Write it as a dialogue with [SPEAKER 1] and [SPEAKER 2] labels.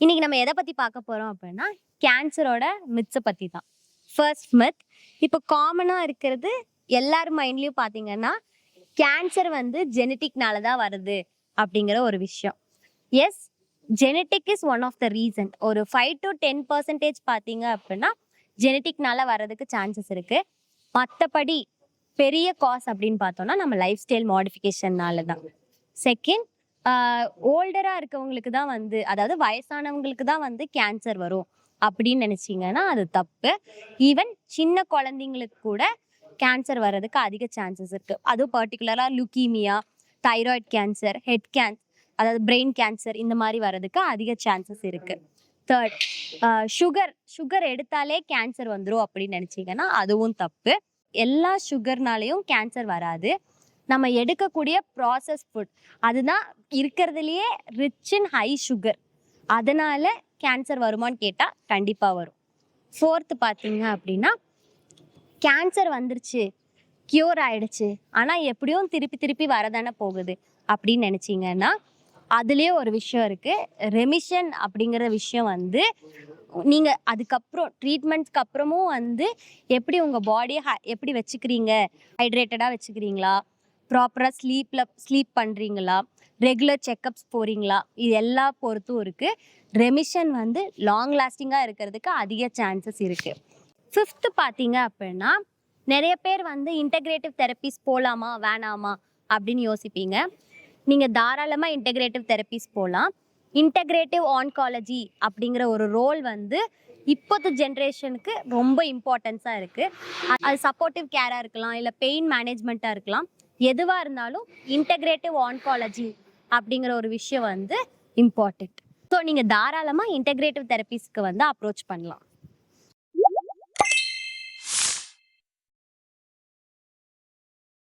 [SPEAKER 1] நம்ம எதை பத்தி பார்க்க போறோம் அப்படின்னா கேன்சரோட மித்ஸை பத்தி தான் ஃபர்ஸ்ட் மித் இப்போ காமனா இருக்கிறது எல்லார் மைண்ட்லயும் பாத்தீங்கன்னா கேன்சர் வந்து ஜெனட்டிக்னால தான் வருது அப்படிங்கிற ஒரு விஷயம். Yes genetic is one of the reason ஒரு ஃபைவ் டு டென் பர்சன்டேஜ் பார்த்தீங்க அப்படின்னா ஜெனட்டிக்னால வர்றதுக்கு சான்சஸ் இருக்கு. மற்றபடி பெரிய காஸ் அப்படின்னு பார்த்தோம்னா நம்ம லைஃப் ஸ்டைல் மாடிஃபிகேஷன்னால தான் செகண்ட் ஓல்டராக இருக்கவங்களுக்கு தான் வந்து அதாவது வயசானவங்களுக்கு தான் வந்து கேன்சர் வரும். அப்படின்னு நினச்சிங்கன்னா அது தப்பு. ஈவன் சின்ன குழந்தைங்களுக்கு கூட கேன்சர் வர்றதுக்கு அதிக சான்சஸ் இருக்குது அதுவும் பர்டிகுலராக leukaemia thyroid cancer head cancer அதாவது பிரெயின் கேன்சர் இந்த மாதிரி வர்றதுக்கு அதிக சான்சஸ் இருக்குது தேர்ட் சுகர் சுகர் எடுத்தாலே கேன்சர் வந்துடும் அப்படின்னு நினச்சிங்கன்னா அதுவும் தப்பு. எல்லா சுகர்னாலையும் கேன்சர் வராது. நம்ம எடுக்கக்கூடிய ப்ராசஸ் ஃபுட் அதுதான் இருக்கிறதுலையே ரிச் இன் ஹை சுகர் அதனால கேன்சர் வருமான்னு கேட்டால் கண்டிப்பாக வரும். ஃபோர்த்து பார்த்தீங்க அப்படின்னா கேன்சர் வந்துருச்சு க்யூர் ஆயிடுச்சு. ஆனால் எப்படியும் திருப்பி திருப்பி வரதானே போகுது அப்படின்னு நினச்சிங்கன்னா அதுலேயே ஒரு விஷயம் இருக்குது ரெமிஷன் அப்படிங்கிற விஷயம் வந்து நீங்கள் அதுக்கப்புறம் ட்ரீட்மெண்ட்ஸ்க்கு அப்புறமும் வந்து எப்படி உங்கள் பாடியை எப்படி வச்சுக்கிறீங்க? ஹைட்ரேட்டடாக வச்சுக்கிறீங்களா? ப்ராப்பராக ஸ்லீப்பில் ஸ்லீப் பண்ணுறீங்களா ரெகுலர் செக்கப்ஸ் போகிறீங்களா இது எல்லா பொறுத்தும் இருக்குது ரெமிஷன் வந்து லாங் லாஸ்டிங்காக இருக்கிறதுக்கு அதிக சான்சஸ் இருக்குது ஃபிஃப்த்து பார்த்தீங்க அப்படின்னா நிறைய பேர் வந்து இன்டகிரேட்டிவ் தெரப்பிஸ் போகலாமா வேணாமா அப்படின்னு யோசிப்பீங்க. நீங்கள் தாராளமாக இன்டகிரேட்டிவ் தெரப்பிஸ் போகலாம் இன்டகிரேட்டிவ் ஆன்காலஜி அப்படிங்கிற ஒரு ரோல் வந்து இப்போத்த ஜென்ரேஷனுக்கு ரொம்ப இம்பார்ட்டன்ஸாக இருக்குது அது சப்போர்ட்டிவ் கேராக இருக்கலாம் இல்லை பெயின் மேனேஜ்மெண்ட்டாக இருக்கலாம். எதுவாக இருந்தாலும் இன்டகிரேட்டிவ் ஆன்காலஜி அப்படிங்கிற ஒரு விஷயம் வந்து இம்பார்ட்டண்ட் ஸோ நீங்கள் தாராளமாக இன்டகிரேட்டிவ் தெரப்பிஸ்க்கு வந்து அப்ரோச் பண்ணலாம்.